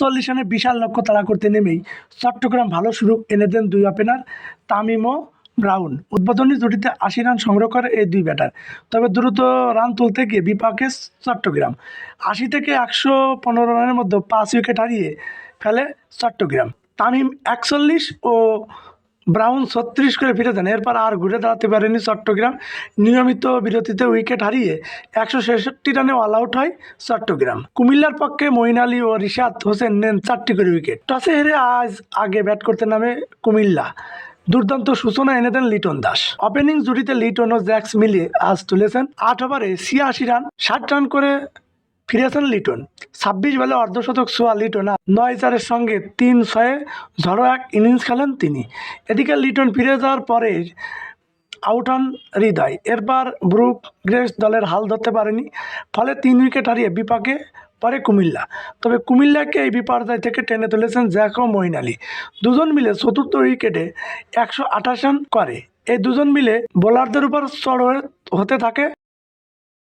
চল্লিশ রানে বিশাল লক্ষ্য তাড়া করতে নেমেই চট্টগ্রাম ভালো শুরু এনে দেন দুই ওপেনার তামিম ও ব্রাউন উদ্বোধনী জুটিতে আশি রান সংগ্রহ করে এই দুই ব্যাটার তবে দ্রুত রান তুলতে গিয়ে বিপাকে চট্টগ্রাম। আশি থেকে একশো পনেরো রানের মধ্যে পাঁচ উইকেট হারিয়ে ফেলে চট্টগ্রাম। তামিম একচল্লিশ ও ব্রাউন ছত্রিশ করে ফিরে যান এরপর আর ঘুরে দাঁড়াতে পারেনি চট্টগ্রাম। নিয়মিত বিরতিতে উইকেট হারিয়ে একশো ছেষট্টি রানে অল আউট হয় চট্টগ্রাম। কুমিল্লার পক্ষে মঈন আলী ও রিশাদ হোসেন নেন চারটি করে উইকেট টসে হেরে আজ আগে ব্যাট করতে নামে কুমিল্লা। দুর্দান্ত সূচনা এনে দেন লিটন দাস। ওপেনিং জুটিতে লিটন ও জ্যাক্স মিলিয়ে আজ তুলেছেন আট ওভারে ছিয়াশি রান, ষাট রান করে ফিরেছেন লিটন। ছাব্বিশ বলে অর্ধশতক সোয়া লিটন নয় চারের সঙ্গে তিন ছয়ে ঝড়ো এক ইনিংস খেলেন তিনি। এদিকে লিটন ফিরে যাওয়ার পরে আউট হন হৃদয়। এরপর ব্রুক গ্রেস দলের হাল ধরতে পারেনি, ফলে তিন উইকেট হারিয়ে বিপাকে পরে কুমিল্লা। তবে কুমিল্লাকে এই বিপর্যয় থেকে টেনে তুলেছেন জ্যাক ও মঈন আলী দুজন মিলে চতুর্থ উইকেটে একশো আঠাশ রান করে। এই দুজন মিলে বোলারদের উপর চড় হতে থাকে